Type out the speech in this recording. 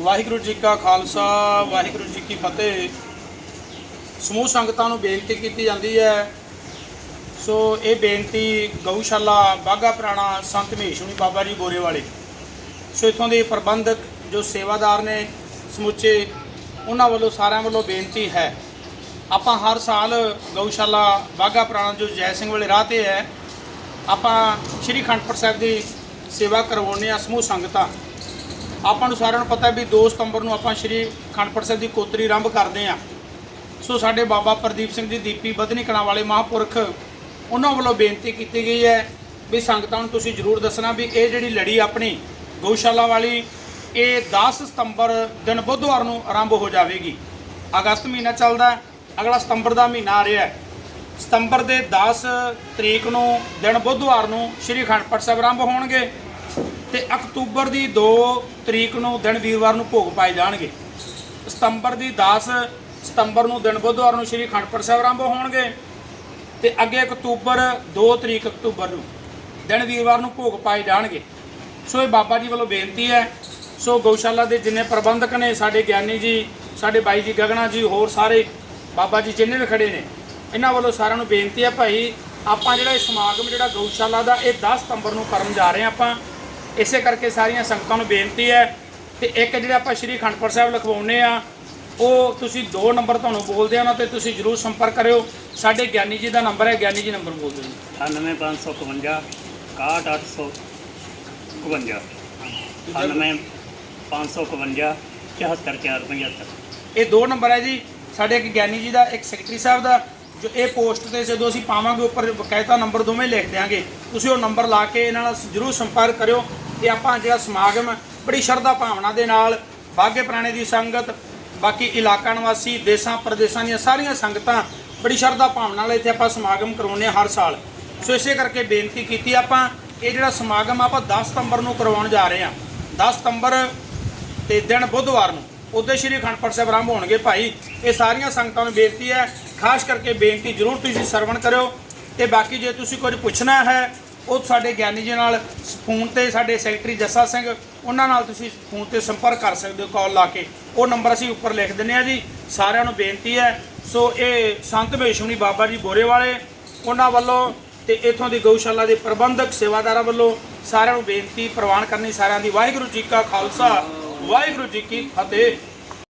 ਵਾਹਿਗੁਰੂ ਜੀ ਕਾ ਖਾਲਸਾ, ਵਾਹਿਗੁਰੂ ਜੀ ਕੀ ਫਤਿਹ। ਸਮੂਹ ਸੰਗਤਾਂ ਨੂੰ ਬੇਨਤੀ ਕੀਤੀ ਜਾਂਦੀ ਹੈ। ਸੋ ਇਹ ਬੇਨਤੀ ਗਊਸ਼ਾਲਾ ਬਾਗਾ ਪੁਰਾਣਾ ਸੰਤ ਮਹੇਸ਼ੁਣੀ ਬਾਬਾ ਜੀ ਗੋਰੇ ਵਾਲੇ ਸੋ ਇਥੋਂ ਦੇ ਪ੍ਰਬੰਧਕ ਜੋ ਸੇਵਾਦਾਰ ਨੇ, ਸਮੁੱਚੇ, ਉਹਨਾਂ ਵੱਲੋਂ ਸਾਰਿਆਂ ਵੱਲੋਂ ਬੇਨਤੀ ਹੈ। ਆਪਾਂ ਹਰ ਸਾਲ ਗਊਸ਼ਾਲਾ ਬਾਗਾ ਪੁਰਾਣਾ ਜੋ ਜੈ ਸਿੰਘ ਵਾਲੇ ਰਾਹ ਤੇ ਹੈ, ਆਪਾਂ ਸ਼੍ਰੀ ਖੰਡਪੁਰ ਸਾਹਿਬ ਦੀ ਸੇਵਾ ਕਰਵਾਉਂਦੇ ਆ ਸਮੂਹ ਸੰਗਤਾਂ। ਆਪਾਂ ਨੂੰ ਸਾਰਿਆਂ ਨੂੰ ਪਤਾ ਵੀ 2 ਸਤੰਬਰ ਨੂੰ ਆਪਾਂ ਸ਼੍ਰੀ ਖੰਡਪੁਰ ਸਾਹਿਬ ਦੀ ਕੋਤਰੀ ਆਰੰਭ ਕਰਦੇ ਆ ਸੋ ਸਾਡੇ ਬਾਬਾ ਪ੍ਰਦੀਪ ਸਿੰਘ ਜੀ ਦੀਪੀ ਬਦਨੀ ਕਣਾ ਵਾਲੇ ਮਹਾਂਪੁਰਖ, ਉਹਨਾਂ ਵੱਲੋਂ ਬੇਨਤੀ ਕੀਤੀ ਗਈ ਹੈ ਵੀ ਸੰਗਤਾਂ ਨੂੰ ਤੁਸੀਂ ਜ਼ਰੂਰ ਦੱਸਣਾ ਵੀ ਇਹ ਜਿਹੜੀ ਲੜੀ ਆਪਣੀ ਗਊਸ਼ਾਲਾ ਵਾਲੀ, ਇਹ 10 ਸਤੰਬਰ ਦਿਨ ਬੁੱਧਵਾਰ ਨੂੰ ਆਰੰਭ ਹੋ ਜਾਵੇਗੀ। ਅਗਸਤ ਮਹੀਨਾ ਚੱਲਦਾ ਅਗਲਾ ਸਤੰਬਰ ਦਾ ਮਹੀਨਾ ਆ ਰਿਹਾ ਹੈ। ਸਤੰਬਰ ਦੇ 10 ਤਰੀਕ ਨੂੰ, ਦਿਨ ਬੁੱਧਵਾਰ ਨੂੰ ਸ਼੍ਰੀ ਖੰਡਪੁਰ ਸਾਹਿਬ ਆਰੰਭ ਹੋਣਗੇ। ਤੇ ਅਕਤੂਬਰ ਦੀ 2 ਤਰੀਕ ਨੂੰ ਦਿਨ ਵੀਰਵਾਰ ਨੂੰ ਭੋਗ ਪਾਏ ਜਾਣਗੇ। ਸਤੰਬਰ ਦੀ 10 ਸਤੰਬਰ ਨੂੰ ਦਿਨ ਬੁੱਧਵਾਰ ਨੂੰ ਸ਼੍ਰੀ ਖੰਡਪੁਰ ਸਾਹਿਬ ਆਰੰਭ ਹੋਣਗੇ ਤੇ ਅੱਗੇ ਅਕਤੂਬਰ 2 ਤਰੀਕ ਅਕਤੂਬਰ ਨੂੰ ਦਿਨ ਵੀਰਵਾਰ ਨੂੰ ਭੋਗ ਪਾਏ ਜਾਣਗੇ। ਸੋ ਇਹ ਬਾਬਾ ਜੀ ਵੱਲੋਂ ਬੇਨਤੀ ਹੈ, ਸੋ ਗਊਸ਼ਾਲਾ ਦੇ ਜਿੰਨੇ ਪ੍ਰਬੰਧਕ ਨੇ ਸਾਡੇ ਗਿਆਨੀ ਜੀ, ਸਾਡੇ ਬਾਈ ਜੀ ਗਗਨਾ ਜੀ, ਹੋਰ ਸਾਰੇ ਬਾਬਾ ਜੀ ਜਿੰਨੇ ਵੀ ਖੜੇ ਨੇ, ਇਹਨਾਂ ਵੱਲੋਂ ਸਾਰਿਆਂ ਨੂੰ ਬੇਨਤੀ ਹੈ ਭਾਈ ਆਪਾਂ ਜਿਹੜਾ ਇਹ ਸਮਾਗਮ, ਜਿਹੜਾ ਗਊਸ਼ਾਲਾ ਦਾ ਇਹ 10 ਸਤੰਬਰ ਨੂੰ ਕਰਨ ਜਾ ਰਹੇ ਹਾਂ ਆਪਾਂ ਇਸੇ ਕਰਕੇ ਸਾਰੀਆਂ ਸੰਗਤਾਂ ਨੂੰ ਬੇਨਤੀ ਹੈ ਤੇ ਇੱਕ ਜਿਹੜਾ ਆਪਾਂ ਸ਼੍ਰੀ ਖੰਡਪੁਰ ਸਾਹਿਬ ਲਿਖਵਾਉਨੇ ਆ ਉਹ ਤੁਸੀਂ ਦੋ ਨੰਬਰ ਤੁਹਾਨੂੰ ਬੋਲਦੇ ਆ ਉਹਨਾਂ ਤੇ ਤੁਸੀਂ ਜਰੂਰ ਸੰਪਰਕ ਕਰਿਓ। ਸਾਡੇ ਗਿਆਨੀ ਜੀ ਦਾ ਨੰਬਰ ਹੈ ਗਿਆਨੀ ਜੀ ਨੰਬਰ ਬੋਲ ਦਿਓ ਜੀ। 98551 61852 98551 74475 ਇਹ ਦੋ ਨੰਬਰ ਹੈ ਜੀ ਸਾਡੇ ਇੱਕ ਗਿਆਨੀ ਜੀ ਦਾ ਇੱਕ ਸੈਕਟਰੀ ਸਾਹਿਬ ਦਾ ਜੋ ਇਹ ਪੋਸਟ ਤੇ ਜਦੋਂ ਅਸੀਂ ਪਾਵਾਂਗੇ ਉੱਪਰ ਬਕਾਇਦਾ ਨੰਬਰ ਦੋਵੇਂ ਲਿਖ ਦਿਆਂਗੇ। ਤੁਸੀਂ ਉਹ ਨੰਬਰ ਲਾ ਕੇ ਇਹਨਾਂ ਨਾਲ ਜਰੂਰ ਸੰਪਰਕ ਕਰਿਓ। ਤੇ ਆਪਾਂ ਜਿਹੜਾ ਸਮਾਗਮ ਬੜੀ ਸ਼ਰਧਾ ਭਾਵਨਾ ਦੇ ਨਾਲ ਬਾਗੇ ਪੁਰਾਣੇ ਦੀ ਸੰਗਤ, ਬਾਕੀ ਇਲਾਕਾ ਨਿਵਾਸੀ, ਦੇਸ਼ਾਂ, ਪ੍ਰਦੇਸ਼ਾਂ ਦੀਆਂ ਸਾਰੀਆਂ ਸੰਗਤਾਂ ਬੜੀ ਸ਼ਰਧਾ ਭਾਵਨਾ ਨਾਲ ਇੱਥੇ ਆਪਾਂ ਸਮਾਗਮ ਕਰਾਉਂਦੇ ਹਾਂ ਹਰ ਸਾਲ। ਸੋ ਇਸੇ ਕਰਕੇ ਬੇਨਤੀ ਕੀਤੀ ਆਪਾਂ, ਇਹ ਜਿਹੜਾ ਸਮਾਗਮ ਆਪਾਂ 10 ਸਤੰਬਰ ਨੂੰ ਕਰਵਾਉਣ ਜਾ ਰਹੇ ਹਾਂ 10 ਸਤੰਬਰ ਤੇ ਦਿਨ ਬੁੱਧਵਾਰ ਨੂੰ ਉਦੋਂ ਸ਼੍ਰੀ ਅਖੰਡ ਪਾਠ ਸਾਹਿਬ ਆਰੰਭ ਹੋਣਗੇ ਭਾਈ। ਇਹ ਸਾਰੀਆਂ ਸੰਗਤਾਂ ਨੂੰ ਬੇਨਤੀ ਹੈ, ਖਾਸ ਕਰਕੇ ਬੇਨਤੀ ਜ਼ਰੂਰ ਤੁਸੀਂ ਸਰਵਣ ਕਰਿਓ। ਤੇ ਬਾਕੀ ਜੇ ਤੁਸੀਂ ਕੁਝ ਪੁੱਛਣਾ ਹੈ ਉਹ ਸਾਡੇ ਗਿਆਨੀ ਜੀ ਨਾਲ ਫੋਨ ਤੇ ਸਾਡੇ ਸੈਕਟਰੀ ਜੱਸਾ ਸਿੰਘ, ਉਹਨਾਂ ਨਾਲ ਤੁਸੀਂ ਫੋਨ ਤੇ ਸੰਪਰਕ ਕਰ ਸਕਦੇ ਹੋ, ਕਾਲ ਲਾ ਕੇ। ਉਹ ਨੰਬਰ ਅਸੀਂ ਉੱਪਰ ਲਿਖ ਦਿੰਨੇ ਆ ਜੀ। ਸਾਰਿਆਂ ਨੂੰ ਬੇਨਤੀ ਹੈ। ਸੋ ਇਹ ਸੰਤ ਮਹੇਸ਼ਮਣੀ ਬਾਬਾ ਜੀ ਬੋਰੇ ਵਾਲੇ, ਉਹਨਾਂ ਵੱਲੋਂ ਤੇ ਇਥੋਂ ਦੀ ਗਊਸ਼ਾਲਾ ਦੇ ਪ੍ਰਬੰਧਕ, ਸੇਵਾਦਾਰਾਂ ਵੱਲੋਂ ਸਾਰਿਆਂ ਨੂੰ ਬੇਨਤੀ ਪ੍ਰਵਾਨ ਕਰਨੀ, ਸਾਰਿਆਂ ਦੀ ਵਾਹਿਗੁਰੂ ਜੀ ਕਾ ਖਾਲਸਾ, ਵਾਹਿਗੁਰੂ ਜੀ ਕੀ ਫਤਿਹ।